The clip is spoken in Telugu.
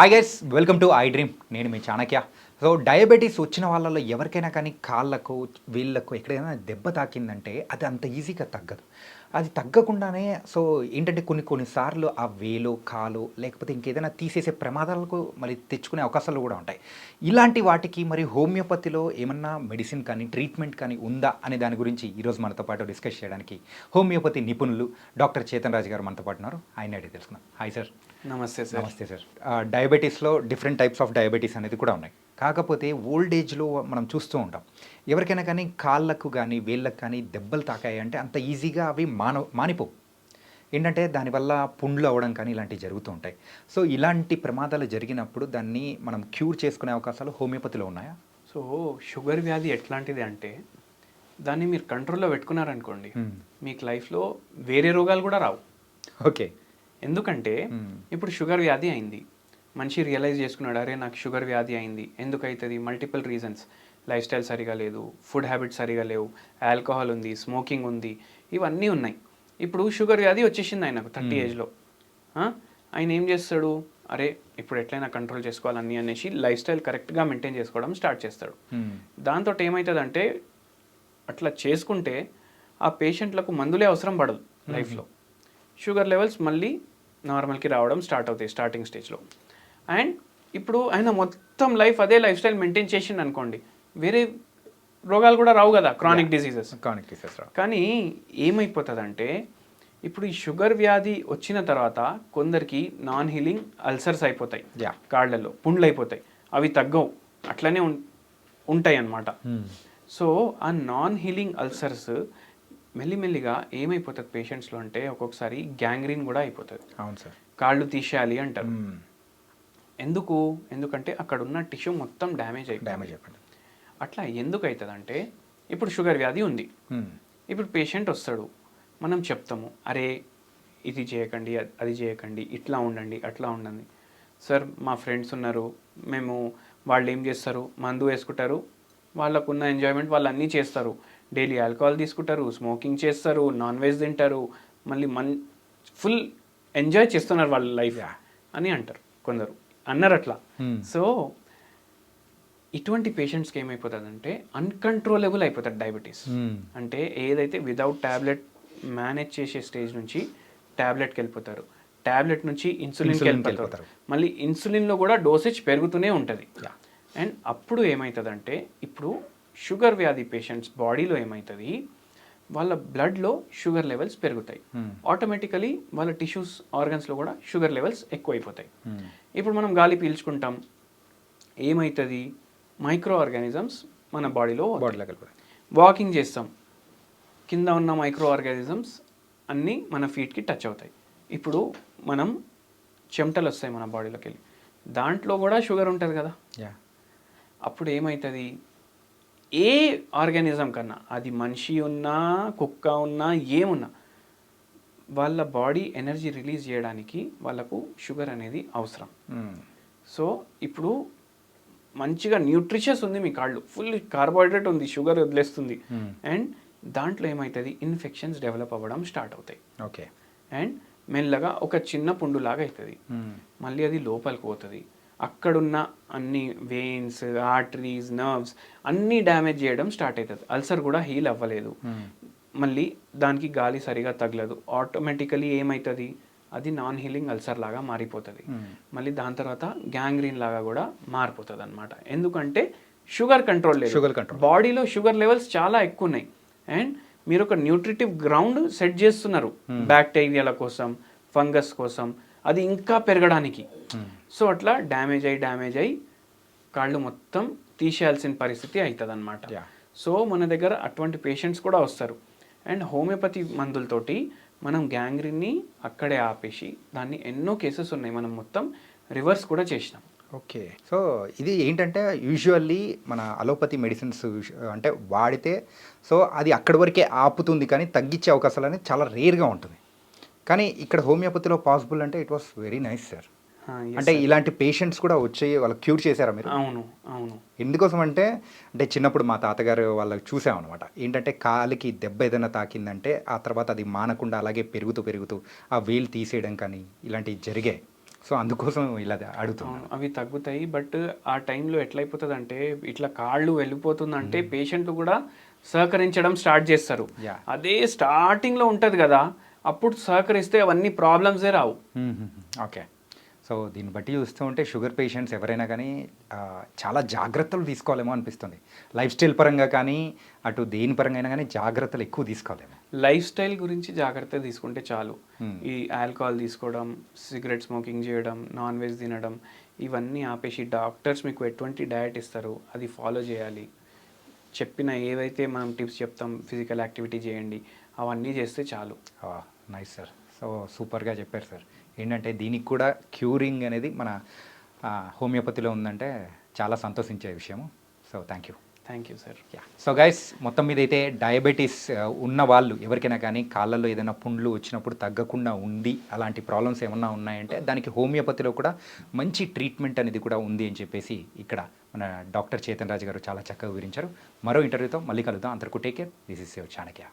Hi guys welcome to I dream నేను మీ చాణక్య. సో డయాబెటీస్ వచ్చిన వాళ్ళలో ఎవరికైనా కానీ కాళ్ళకు వీళ్ళకు ఎక్కడైనా దెబ్బ తాకిందంటే అది అంత ఈజీగా తగ్గదు. అది తగ్గకుండానే సో ఏంటంటే కొన్ని కొన్నిసార్లు ఆ వేలు కాలు లేకపోతే ఇంకేదైనా తీసేసే ప్రమాదాలకు మరి తెచ్చుకునే అవకాశాలు కూడా ఉంటాయి. ఇలాంటి వాటికి మరి హోమియోపతిలో ఏమన్నా మెడిసిన్ కానీ ట్రీట్మెంట్ కానీ ఉందా అనే దాని గురించి ఈరోజు మనతో పాటు డిస్కస్ చేయడానికి హోమియోపతి నిపుణులు డాక్టర్ చేతన్ రాజు గారు మనతో పాటు ఉన్నారు. ఆయన అడిగి తెలుసుకుందాం. Hi sir. నమస్తే సార్. నమస్తే సార్. ఆ, డయాబెటీస్లో డిఫరెంట్ టైప్స్ ఆఫ్ డయాబెటీస్ అనేది కూడా ఉన్నాయి. కాకపోతే ఓల్డ్ ఏజ్లో మనం చూస్తూ ఉంటాం. ఎవరికైనా కానీ కాళ్ళకు కానీ వేళ్ళకు కానీ దెబ్బలు తాకాయి అంటే అంత ఈజీగా అవి మాన మానిపోవు. ఏంటంటే దానివల్ల పుండ్లు అవ్వడం కానీ ఇలాంటివి జరుగుతూ ఉంటాయి. సో ఇలాంటి ప్రమాదాలు జరిగినప్పుడు దాన్ని మనం క్యూర్ చేసుకునే అవకాశాలు హోమియోపతిలో ఉన్నాయా? సో షుగర్ వ్యాధి ఎట్లాంటిది అంటే దాన్ని మీరు కంట్రోల్లో పెట్టుకున్నారనుకోండి. మీకు లైఫ్లో వేరే రోగాలు కూడా రావు. ఓకే. ఎందుకంటే. ఇప్పుడు షుగర్ వ్యాధి అయింది. మనిషి రియలైజ్ చేసుకున్నాడు అరే నాకు షుగర్ వ్యాధి అయింది. ఎందుకు అవుతుంది మల్టిపుల్ రీజన్స్ లైఫ్ స్టైల్ సరిగా లేదు ఫుడ్ హ్యాబిట్స్ సరిగా లేవు ఆల్కహాల్ ఉంది స్మోకింగ్ ఉంది ఇవన్నీ ఉన్నాయి. ఇప్పుడు షుగర్ వ్యాధి వచ్చేసింది ఆయనకు థర్టీ ఏజ్లో ఆయన ఏం చేస్తాడు? అరే ఇప్పుడు ఎట్లయినా కంట్రోల్ చేసుకోవాలని అనేసి లైఫ్ స్టైల్ కరెక్ట్గా మెయింటైన్ చేసుకోవడం స్టార్ట్ చేస్తాడు. Hmm. దాంతో ఏమవుతుందంటే అట్లా చేసుకుంటే ఆ పేషెంట్లకు మందులే అవసరం పడదు లైఫ్లో షుగర్ లెవెల్స్ మళ్ళీ నార్మల్కి రావడం స్టార్ట్ అవుతాయి స్టార్టింగ్ స్టేజ్లో అండ్ ఇప్పుడు ఆయన మొత్తం లైఫ్ అదే లైఫ్ స్టైల్ మెయింటైన్ చేసిండు అనుకోండి. వేరే రోగాలు కూడా రావు కదా క్రానిక్ డిసీజెస్ కానిక్ తీసేస్ రా కానీ ఏమైపోతుందంటే ఇప్పుడు ఈ షుగర్ వ్యాధి వచ్చిన తర్వాత కొందరికి నాన్ హీలింగ్ అల్సర్స్ అయిపోతాయి. కాళ్ళల్లో పుండ్లు అయిపోతాయి అవి తగ్గవు. అట్లనే ఉం- ఉంటాయి అన్నమాట సో ఆ నాన్ హీలింగ్ అల్సర్స్ మెల్లిమెల్లిగా ఏమైపోతుంది పేషెంట్స్లో అంటే ఒక్కొక్కసారి గ్యాంగ్రీన్ కూడా అయిపోతుంది. అవును సార్. కాళ్ళు తీసేయాలి అంటారు. Hmm. ఎందుకు? ఎందుకంటే అక్కడ ఉన్న టిష్యూ మొత్తం డ్యామేజ్ అయిపోయింది. డ్యామేజ్ చెప్పండి అట్లా ఎందుకు అవుతుందంటే ఇప్పుడు షుగర్ వ్యాధి ఉంది. ఇప్పుడు పేషెంట్ వస్తాడు. మనం చెప్తాము అరే ఇది చేయకండి అది చేయకండి ఇట్లా ఉండండి అట్లా ఉండండి. సార్ మా ఫ్రెండ్స్ ఉన్నారు మేము వాళ్ళు ఏం చేస్తారు? మందు వేసుకుంటారు. వాళ్ళకున్న ఎంజాయ్మెంట్ వాళ్ళు అన్నీ చేస్తారు. డైలీ ఆల్కహాల్ తీసుకుంటారు స్మోకింగ్ చేస్తారు నాన్ వెజ్ తింటారు. మళ్ళీ మన్ ఫుల్ ఎంజాయ్ చేస్తున్నారు వాళ్ళ లైఫ్ అని అంటారు కొందరు. అన్నారు అట్లా. సో ఇటువంటి పేషెంట్స్కి ఏమైపోతుందంటే అన్కంట్రోలబుల్ అయిపోతుంది డయాబెటీస్. అంటే ఏదైతే వితౌట్ ట్యాబ్లెట్ మేనేజ్ చేసే స్టేజ్ నుంచి ట్యాబ్లెట్కి వెళ్ళిపోతారు ట్యాబ్లెట్ నుంచి ఇన్సులిన్కి వెళ్ళిపోతారు మళ్ళీ ఇన్సులిన్లో కూడా డోసేజ్ పెరుగుతూనే ఉంటుంది. అండ్ అప్పుడు ఏమవుతుందంటే ఇప్పుడు షుగర్ వ్యాధి పేషెంట్స్ బాడీలో ఏమవుతుంది వాళ్ళ బ్లడ్లో షుగర్ లెవెల్స్ పెరుగుతాయి. Hmm. ఆటోమేటికలీ వాళ్ళ టిష్యూస్ ఆర్గన్స్లో కూడా షుగర్ లెవెల్స్ ఎక్కువైపోతాయి. Hmm. ఇప్పుడు మనం గాలి పీల్చుకుంటాం. ఏమవుతుంది మైక్రో ఆర్గానిజమ్స్ మన బాడీలో బాడీలోకి వెళ్ళిపోతాయి. వాకింగ్ చేస్తాం. కింద ఉన్న మైక్రో ఆర్గానిజమ్స్ అన్నీ మన ఫీట్కి టచ్ అవుతాయి. ఇప్పుడు మనం చెమటలు వస్తాయి మన బాడీలోకి వెళ్ళి. దాంట్లో కూడా షుగర్ ఉంటుంది కదా. యా అప్పుడు ఏమవుతుంది ఏ ఆర్గానిజం కన్నా అది మనిషి ఉన్నా కుక్క ఉన్నా ఏమున్నా వాళ్ళ బాడీ ఎనర్జీ రిలీజ్ చేయడానికి వాళ్ళకు షుగర్ అనేది అవసరం. సో ఇప్పుడు మంచిగా న్యూట్రిషియస్ ఉంది మీ కాళ్ళు ఫుల్ కార్బోహైడ్రేట్ ఉంది షుగర్ వదిలేస్తుంది. అండ్ దాంట్లో ఏమవుతుంది ఇన్ఫెక్షన్స్ డెవలప్ అవ్వడం స్టార్ట్ అవుతాయి. ఓకే. అండ్ మెల్లగా ఒక చిన్న పుండులాగా అవుతుంది. మళ్ళీ అది లోపలికి పోతుంది. అక్కడున్న అన్ని వెయిన్స్ ఆర్టరీస్ నర్వ్స్ అన్నీ డ్యామేజ్ చేయడం స్టార్ట్ అవుతుంది అల్సర్ కూడా హీల్ అవ్వలేదు. Hmm. మళ్ళీ దానికి గాలి సరిగా తగలదు. ఆటోమేటికలీ ఏమవుతుంది అది నాన్ హీలింగ్ అల్సర్ లాగా మారిపోతుంది. Hmm. మళ్ళీ దాని తర్వాత గ్యాంగ్రీన్ లాగా కూడా మారిపోతుంది అనమాట ఎందుకంటే షుగర్ కంట్రోల్ లేదు. Sugar control. బాడీలో షుగర్ లెవెల్స్ చాలా ఎక్కువ ఉన్నాయి అండ్ మీరు ఒక న్యూట్రిటివ్ గ్రౌండ్ సెట్ చేస్తున్నారు. బ్యాక్టీరియాల కోసం ఫంగస్ కోసం అది ఇంకా పెరగడానికి. సో అట్లా డ్యామేజ్ అయ్యి డ్యామేజ్ అయ్యి కాళ్ళు మొత్తం తీసేయాల్సిన పరిస్థితి అవుతుంది అనమాట. సో మన దగ్గర అటువంటి పేషెంట్స్ కూడా వస్తారు. అండ్ హోమియోపతి మందులతోటి మనం గ్యాంగ్రీన్ని అక్కడే ఆపేసి దాన్ని ఎన్నో కేసెస్ ఉన్నాయి. మనం మొత్తం రివర్స్ కూడా చేసినాం. ఓకే. సో ఇది ఏంటంటే యూజువల్లీ మన అలోపతి మెడిసిన్స్ అంటే వాడితే సో అది అక్కడి వరకే ఆపుతుంది కానీ తగ్గించే అవకాశాలు అనేది చాలా రేర్గా ఉంటుంది. కానీ ఇక్కడ హోమియోపతిలో పాసిబుల్ అంటే it was very nice sir అంటే. ఇలాంటి పేషెంట్స్ కూడా వచ్చి వాళ్ళకి క్యూర్ చేశారా మీరు? అవును అవును. ఎందుకోసం అంటే అంటే చిన్నప్పుడు మా తాతగారు వాళ్ళకి చూసామన్నమాట. ఏంటంటే కాలికి దెబ్బ ఏదైనా తాకిందంటే ఆ తర్వాత అది మానకుండా అలాగే పెరుగుతూ పెరుగుతూ ఆ వేలు తీసేయడం కానీ ఇలాంటివి జరిగాయి. సో అందుకోసం ఇలా అడుగుతున్నాను అవును అవి తగ్గుతాయి. బట్ ఆ టైంలో ఎట్లయిపోతుంది అంటే ఇట్లా కాళ్ళు వెళ్ళిపోతుందంటే పేషెంట్ కూడా సహకరించడం స్టార్ట్ చేస్తారు. అదే స్టార్టింగ్లో ఉంటుంది కదా అప్పుడు సహకరిస్తే అవన్నీ ప్రాబ్లమ్సే రావు. ఓకే. సో దీన్ని బట్టి చూస్తూ ఉంటే షుగర్ పేషెంట్స్ ఎవరైనా కానీ చాలా జాగ్రత్తలు తీసుకోవాలేమో అనిపిస్తుంది. లైఫ్ స్టైల్ పరంగా కానీ అటు దేని పరంగా అయినా కానీ జాగ్రత్తలు ఎక్కువ తీసుకోవాలేమో. లైఫ్ స్టైల్ గురించి జాగ్రత్త తీసుకుంటే చాలు. ఈ ఆల్కహాల్ తీసుకోవడం సిగరెట్ స్మోకింగ్ చేయడం నాన్ వెజ్ తినడం ఇవన్నీ ఆపేసి డాక్టర్స్ మీకు ఎటువంటి డయట్ ఇస్తారు అది ఫాలో చేయాలి. చెప్పిన ఏవైతే మనం టిప్స్ చెప్తాం ఫిజికల్ యాక్టివిటీ చేయండి. అవన్నీ చేస్తే చాలు. నైస్ సార్ సో సూపర్గా చెప్పారు సార్ ఏంటంటే దీనికి కూడా క్యూరింగ్ అనేది మన హోమియోపతిలో ఉందంటే చాలా సంతోషించే విషయము. So thank you thank you sir so guys మొత్తం మీద అయితే డయాబెటీస్ uh, ఉన్న వాళ్ళు ఎవరికైనా కానీ కాళ్ళల్లో ఏదైనా పుండ్లు వచ్చినప్పుడు తగ్గకుండా ఉంది అలాంటి ప్రాబ్లమ్స్ ఏమన్నా ఉన్నాయంటే దానికి హోమియోపతిలో కూడా మంచి ట్రీట్మెంట్ అనేది కూడా ఉంది అని చెప్పేసి ఇక్కడ మన డాక్టర్ చేతన్ రాజు గారు చాలా చక్కగా వివరించారు. మరో ఇంటర్వ్యూతో మళ్ళీ కలుద్దాం. అందరికీ take care this is your Chanakya